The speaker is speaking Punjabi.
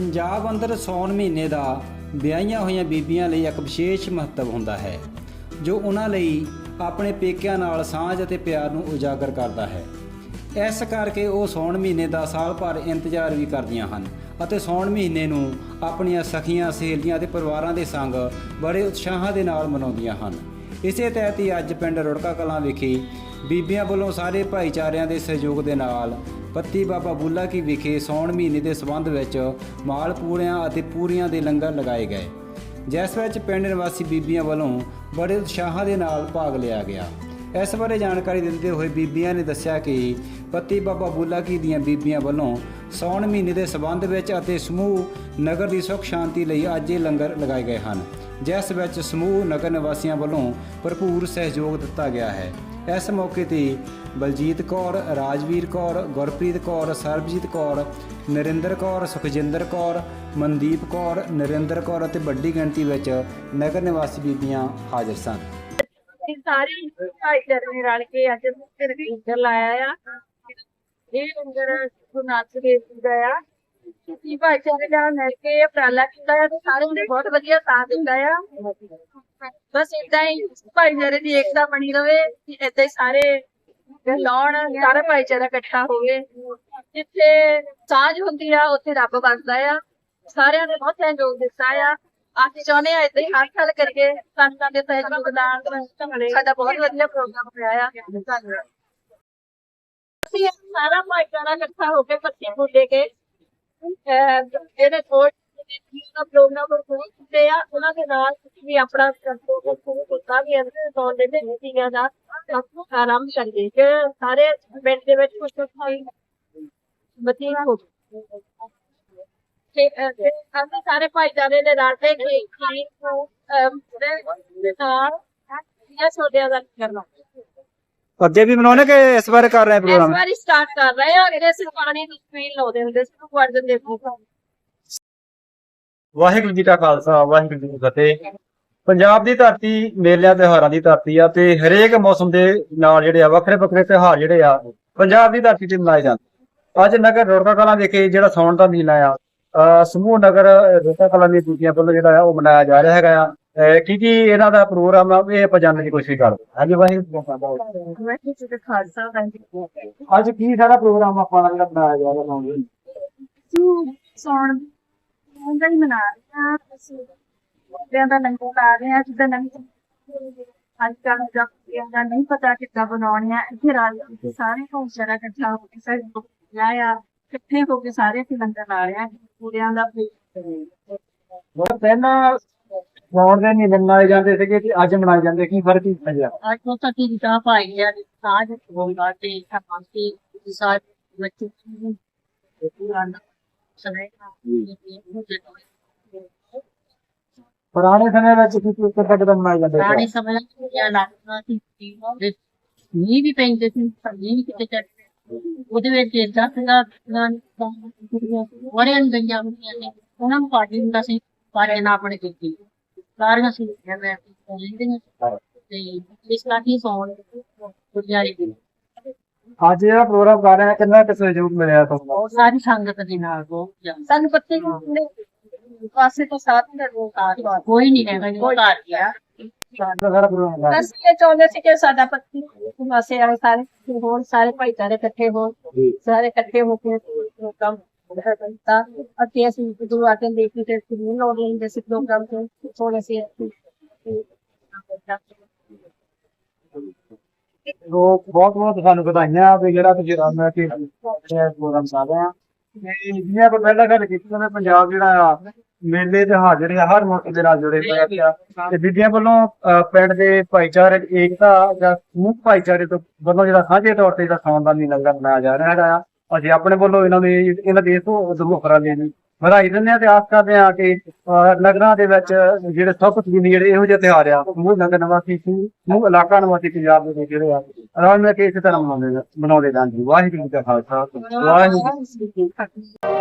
ਪੰਜਾਬ ਅੰਦਰ ਸੌਣ ਮਹੀਨੇ ਦਾ ਵਿਆਹੀਆਂ ਹੋਈਆਂ ਬੀਬੀਆਂ ਲਈ ਇੱਕ ਵਿਸ਼ੇਸ਼ ਮਹੱਤਵ ਹੁੰਦਾ ਹੈ, ਜੋ ਉਹਨਾਂ ਲਈ ਆਪਣੇ ਪੇਕਿਆਂ ਨਾਲ ਸਾਂਝ ਅਤੇ ਪਿਆਰ ਨੂੰ ਉਜਾਗਰ ਕਰਦਾ ਹੈ। ਇਸ ਕਰਕੇ ਉਹ ਸੌਣ ਮਹੀਨੇ ਦਾ ਸਾਲ ਭਰ ਇੰਤਜ਼ਾਰ ਵੀ ਕਰਦੀਆਂ ਹਨ ਅਤੇ ਸੌਣ ਮਹੀਨੇ ਨੂੰ ਆਪਣੀਆਂ ਸਖੀਆਂ, ਸਹੇਲੀਆਂ ਅਤੇ ਪਰਿਵਾਰਾਂ ਦੇ ਸੰਗ ਬੜੇ ਉਤਸ਼ਾਹਾਂ ਦੇ ਨਾਲ ਮਨਾਉਂਦੀਆਂ ਹਨ। ਇਸੇ ਤਹਿਤ ਹੀ ਅੱਜ ਪਿੰਡ ਰੁੜਕਾ ਕਲਾਂ ਵਿਖੇ ਬੀਬੀਆਂ ਵੱਲੋਂ ਸਾਰੇ ਭਾਈਚਾਰਿਆਂ ਦੇ ਸਹਿਯੋਗ ਦੇ ਨਾਲ ਪੱਤੀ ਬਾਬਾ ਬੁੱਲਾ ਕੀ ਵਿਖੇ ਸੌਣ ਮਹੀਨੇ ਦੇ ਸਬੰਧ ਵਿੱਚ ਮਾਲ ਪੂੜਿਆਂ ਅਤੇ ਪੂਰੀਆਂ ਦੇ ਲੰਗਰ ਲਗਾਏ ਗਏ। ਜਿਸ ਵਿੱਚ ਪਿੰਡ ਨਿਵਾਸੀ ਬੀਬੀਆਂ ਵੱਲੋਂ ਬੜੇ ਉਤਸ਼ਾਹਾਂ ਦੇ ਨਾਲ ਭਾਗ ਲਿਆ ਗਿਆ। ਇਸ ਬਾਰੇ ਜਾਣਕਾਰੀ ਦਿੰਦੇ ਹੋਏ ਬੀਬੀਆਂ ਨੇ ਦੱਸਿਆ ਕਿ ਪੱਤੀ ਬਾਬਾ ਬੁੱਲਾ ਕੀ ਦੀਆਂ ਬੀਬੀਆਂ ਵੱਲੋਂ ਸੌਣ ਮਹੀਨੇ ਦੇ ਸਬੰਧ ਵਿੱਚ ਅਤੇ ਸਮੂਹ ਨਗਰ ਦੀ ਸੁਖ ਸ਼ਾਂਤੀ ਲਈ ਅੱਜ ਇਹ ਲੰਗਰ ਲਗਾਏ ਗਏ ਹਨ। ਜਿਸ ਵਿੱਚ ਸਮੂਹ ਨਗਰ ਨਿਵਾਸੀਆਂ ਵੱਲੋਂ ਭਰਪੂਰ ਸਹਿਯੋਗ ਦਿੱਤਾ ਗਿਆ ਹੈ। ਇਸ ਮੌਕੇ ਤੇ ਬਲਜੀਤ ਕੌਰ, ਰਾਜਵੀਰ ਕੌਰ, ਗੁਰਪ੍ਰੀਤ ਕੌਰ, ਸਰਬਜੀਤ ਕੌਰ, ਨਰਿੰਦਰ ਕੌਰ, ਸੁਖਜਿੰਦਰ ਕੌਰ, ਮਨਦੀਪ ਕੌਰ, ਨਰਿੰਦਰ ਕੌਰ ਅਤੇ ਵੱਡੀ ਗਿਣਤੀ ਵਿੱਚ ਨਗਰ ਨਿਵਾਸੀ ਬੀਬੀਆਂ ਹਾਜ਼ਰ ਸਨ। ਸਾਰੇ ਭਾਈਚਾਰੇ ਨੇ ਰਲ ਕੇ ਅੱਜ ਫਿਰ ਲੰਗਰ ਲਾਇਆ ਆ। ਇਹ ਲੰਗਰ ਗੁਰੂ ਨਾਨਕ ਦੇਵ ਜੀ ਦਾ ਆ। ਕੀ ਭਾਈਚਾਰੇ ਨਾਲ ਮਿਲ ਕੇ ਉਪਰਾਲਾ ਕੀਤਾ ਆ ਤੇ ਸਾਰਿਆਂ ਨੇ ਬਹੁਤ ਵਧੀਆ ਸਾਥ ਦਿੱਤਾ ਆ। ਬਸ ਇਦਾਂ ਹੀ ਭਾਈਚਾਰੇ ਦੀ ਏਕਤਾ ਬਣੀ ਰਵੇ ਇਦਾਂ ਹੀ ਸਾਰੇ ਲਾਉਣ ਸਾਰਾ ਭਾਈਚਾਰਾ ਇਕੱਠਾ ਹੋਵੇ। ਜਿੱਥੇ ਸਾਂਝ ਹੁੰਦੀ ਆ, ਉੱਥੇ ਰੱਬ ਵਸਦਾ ਆ। ਸਾਰਿਆਂ ਨੇ ਬਹੁਤ ਸਹਿਯੋਗ ਦਿੱਤਾ ਆ। ਅਸੀਂ ਚਾਹੁੰਦੇ ਆ ਇਦਾਂ ਹੀ ਹਰ ਸਾਲ ਕਰਕੇ ਸੰਤਾਂ ਦੇ ਸਹਿਯੋਗ ਨਾਲ ਸਾਡਾ ਬਹੁਤ ਵਧੀਆ ਪ੍ਰੋਗਰਾਮ ਹੋਇਆ ਆ। ਧੰਨਵਾਦ ਅਸੀਂ ਸਾਰਾ ਭਾਈਚਾਰਾ ਇਕੱਠਾ ਹੋ ਕੇ ਪੱਤੀ ਬੁੱਲੇ ਕੇ ਅਹ ਇਹਦੇ ਦਾ ਪ੍ਰੋਗਰਾਮ ਹੋਤੇ ਆ, ਉਹਨਾਂ ਦੇ ਨਾਲ ਵੀ ਆਪਣਾ ਕੰਟਰੋਲ ਸ਼ੁਰੂ ਕੀਤਾ ਵੀ ਅੰਦਰ ਤੋਂ ਦੇ ਦੇ ਮੀਟਿੰਗਾਂ ਦਾ ਆਪਾਂ ਆਰਾਮ ਕਰੀਏ। ਕਿ ਸਾਰੇ ਪਿੰਡ ਦੇ ਵਿੱਚ ਕੁਝ ਕੋਈ ਮਤੀਨ ਹੋ ਤੇ ਅਸੀਂ ਸਾਰੇ ਭਾਈਚਾਰੇ ਨੇ ਨਾਲ ਤੇ ਕੀ ਨੂੰ ਦੇ ਨਾਲ, ਇਹ ਸੋਧਿਆ ਦਾ ਕਰਨਾ। ਅੱਗੇ ਵੀ ਮਨਾਉਣੇ ਕਿ ਇਸ ਬਾਰੇ ਕਰ ਰਹੇ ਇਸ ਵਾਰੀ ਸਟਾਰਟ ਕਰ ਰਹੇ ਹਾਂ ਇਹਦੇ ਸਿਰ ਪਾਣੀ ਦੀ ਸਪੀਡ ਲਾਉਂਦੇ ਹੁੰਦੇ ਸੀ ਵਰਜਨ ਦੇ ਬੂਟਾ ਵਾਹਿਗੁਰੂ ਜੀ ਕਾ ਖਾਲਸਾ ਵਾਹਿਗੁਰੂ ਜੀ ਕੀ ਫਤਿਹ। ਪੰਜਾਬ ਦੀ ਧਰਤੀ ਮੇਲਿਆਂ ਤਿਉਹਾਰਾਂ ਦੀ ਧਰਤੀ ਆ ਤੇ ਹਰੇਕ ਮੌਸਮ ਦੇ ਨਾਲ ਜਿਹੜੇ ਆ ਵੱਖਰੇ ਵੱਖਰੇ ਤਿਉਹਾਰ ਜਿਹੜੇ ਆ ਪੰਜਾਬ ਦੀ ਧਰਤੀ ਤੇ ਮਨਾਏ ਜਾਂਦੇ। ਅੱਜ ਨਗਰ ਰੋੜਕਾ ਕਲਾਂ ਵਿਖੇ ਜਿਹੜਾ ਸੌਣ ਦਾ ਮਹੀਨਾ ਆ ਅਹ ਸਮੂਹ ਨਗਰ ਰੋੜਕਾ ਕਲਾਂ ਦੀ ਦੂਜੀਆਂ ਵੱਲੋਂ ਜਿਹੜਾ ਆ ਉਹ ਮਨਾਇਆ ਜਾ ਰਿਹਾ ਹੈਗਾ ਆ। ਕੀ ਕੀ ਇਹਨਾਂ ਦਾ ਪ੍ਰੋਗਰਾਮ ਆ ਇਹ ਆਪਾਂ ਜਾਣਨ ਦੀ ਕੋਸ਼ਿਸ਼ ਕਰਦੇ ਹਾਂ। ਹਾਂਜੀ ਵਾਹਿਗੁਰੂ ਅੱਜ ਕੀ ਸਾਰਾ ਪ੍ਰੋਗਰਾਮ ਆਪਾਂ ਜਿਹੜਾ ਬਣਾਇਆ ਜਾ ਰਿਹਾ ਹੈ ਜੀ ਸੌਣ ਹੁੰਦਾ ਹੀ ਮਨਾ ਰਹੇ ਹਾਂ ਅਸੀਂ। ਬੱਚਿਆਂ ਦਾ ਲੰਗਰ ਲਾ ਰਹੇ ਹਾਂ ਜਿੱਦਾਂ ਲੰਗਰ ਅੱਜ ਕੱਲ੍ਹ ਦਾ ਦਾ ਨਹੀਂ ਪਤਾ ਕਿੱਦਾਂ ਬਣਾਉਣੀ ਆ। ਇੱਥੇ ਰਾਜ ਦੇ ਸਾਰੇ ਇਕੱਠਾ ਹੋ ਕੇ ਸਾਰੇ ਲਾਇਆ ਇਕੱਠੇ ਹੋ ਕੇ ਸਾਰੇ ਅਸੀਂ ਲੰਗਰ ਲਾ ਰਹੇ ਪੂਰਿਆਂ ਦਾ ਪਹਿਲਾਂ ਦੇ ਮਨਾਏ ਜਾਂਦੇ ਸੀਗੇ ਅੱਜ ਮਨਾਏ ਜਾਂਦੇ ਕੀ ਫ਼ਰਕ ਹੀ ਤਾਂ ਭਾਈ ਗਿਆ ਸਾਜ ਹੋਗਾ ਤੇ ਖਾਂਸੀ ਸਾਜ ਬੱਚੇ ਪੂਰਾ ਸਨੇ ਪੁਰਾਣੇ ਸਮੇਂ ਵਿੱਚ ਕੀ ਕੀ ਕਿੱਦਾਂ ਕਿੱਦਾਂ ਮਨਾਏ ਜਾਂਦੇ ਪੁਰਾਣੇ ਸੀ ਸਮੇਂ ਵਿੱਚ ਕਿਆ ਲੱਗਦਾ ਸੀ ਨੀ ਵੀ ਪੈਂਦੇ ਸੀ ਸਬਜ਼ੀ ਵੀ ਕਿਤੇ ਚੱਲਦੇ ਉਹਦੇ ਵਿੱਚ ਇਦਾਂ ਸੀਗਾ ਬੜੀਆਂ ਗਈਆਂ ਹੁੰਦੀਆਂ ਨੇ ਉਹਨਾਂ ਨੂੰ ਪਾਰਟੀ ਹੁੰਦਾ ਸੀ ਪਰ ਨਾ ਆਪਣੇ ਕੀਤੀ ਸਾਰੀਆਂ ਸੀ ਮੈਂ ਕਹਿੰਦੀਆਂ ਤੇ ਇਸ ਲਾਠੀ ਸੌਣ ਗੁਰਜਾਰੀ ਦੀ ਅੱਜ ਜਿਹੜਾ ਪ੍ਰੋਗਰਾਮ ਕਰ ਰਹੇ ਆ ਕਿੰਨਾ ਕੁ ਸਹਿਯੋਗ ਮਿਲਿਆ ਤੁਹਾਨੂੰ? ਬਹੁਤ ਸਾਰੀ ਸੰਗਤ ਦੇ ਨਾਲ ਬਹੁਤ ਜ਼ਿਆਦਾ। ਸਾਨੂੰ ਪੱਤੇ ਨੇ ਪਾਸੇ ਤੋਂ ਸਾਰੇ ਦੇ ਲੋਕ ਆ। ਕੋਈ ਨਹੀਂ ਹੈਗਾ ਜੋ ਆ। ਗਿਆ ਅਸੀਂ ਇਹ ਚਾਹੁੰਦੇ ਸੀ ਕਿ ਸਾਡਾ ਪੱਤੀ ਵਾਸੇ ਵਾਲੇ ਸਾਰੇ ਹੋਰ ਸਾਰੇ ਭਾਈਚਾਰੇ ਇਕੱਠੇ ਹੋਣ। ਸਾਰੇ ਇਕੱਠੇ ਹੋ ਕੇ ਪ੍ਰੋਗਰਾਮ ਕੀਤਾ ਅਤੇ ਅਸੀਂ ਗੁਰੂ ਆਟਨ ਦੇ ਕੇ ਤੇ ਨੂੰ ਲਾਉਣ ਲਈ ਪ੍ਰੋਗਰਾਮ ਤੋਂ ਥੋੜੇ ਸੇ ਉਹ ਬਹੁਤ ਬਹੁਤ ਤੁਹਾਨੂੰ ਵਧਾਈਆਂ ਵੀ ਜਿਹੜਾ ਤੁਸੀਂ ਰਾਮਾ ਕੇ ਪ੍ਰੋਗਰਾਮ ਕਰ ਰਹੇ ਜਿਵੇਂ ਪਹਿਲਾਂ ਗੱਲ ਕੀਤੀ ਸੀ ਪੰਜਾਬ ਜਿਹੜਾ ਮੇਲੇ ਤਿਉਹਾਰ ਜਿਹੜੇ ਆ, ਹਰ ਮੁਲਕ ਦੇ ਨਾਲ ਜੁੜੇ ਹੋਏ ਆ ਤੇ ਬੀਬੀਆਂ ਵੱਲੋਂ ਪਿੰਡ ਦੇ ਭਾਈਚਾਰਕ ਏਕਤਾ ਜਾਂ ਸਮੂਹ ਭਾਈਚਾਰੇ ਤੋਂ ਵੱਲੋਂ ਜਿਹੜਾ ਸਾਂਝੇ ਤੌਰ ਤੇ ਜਿਹੜਾ ਖਾਨਦਾਨੀ ਦਾ ਮਨਾਇਆ ਜਾ ਰਿਹਾ ਹੈਗਾ ਅਸੀਂ ਆਪਣੇ ਵੱਲੋਂ ਇਹਨਾਂ ਦੇ ਇਹਨਾਂ ਦੇ ਤੋਂ ਉਦਮੋਖਰਾ ਦੇ ਨੂੰ ਵਧਾਈ ਦਿੰਦੇ ਆ ਤੇ ਆਸ ਕਰਦੇ ਆ ਕਿ ਅਹ, ਨਗਰਾਂ ਦੇ ਵਿੱਚ ਜਿਹੜੇ ਸਭ ਤੋਂ ਜਿਹੜੇ ਇਹੋ ਜਿਹੇ ਤਿਉਹਾਰ ਆ ਮੂਹ ਨਗਰ ਨਿਵਾਸੀ ਮੂਹ ਇਲਾਕਾ ਨਿਵਾਸੀ ਪੰਜਾਬ ਦੇ ਜਿਹੜੇ ਆ ਰਲ ਮਿਲ ਕੇ ਇਸੇ ਤਰ੍ਹਾਂ ਮਨਾਉਂਦੇ ਮਨਾਉਂਦੇ ਜਾਣ ਜੀ। ਵਾਹਿਗੁਰੂ ਜੀ ਕਾ ਖਾਲਸਾ ਵਾਹਿਗੁਰੂ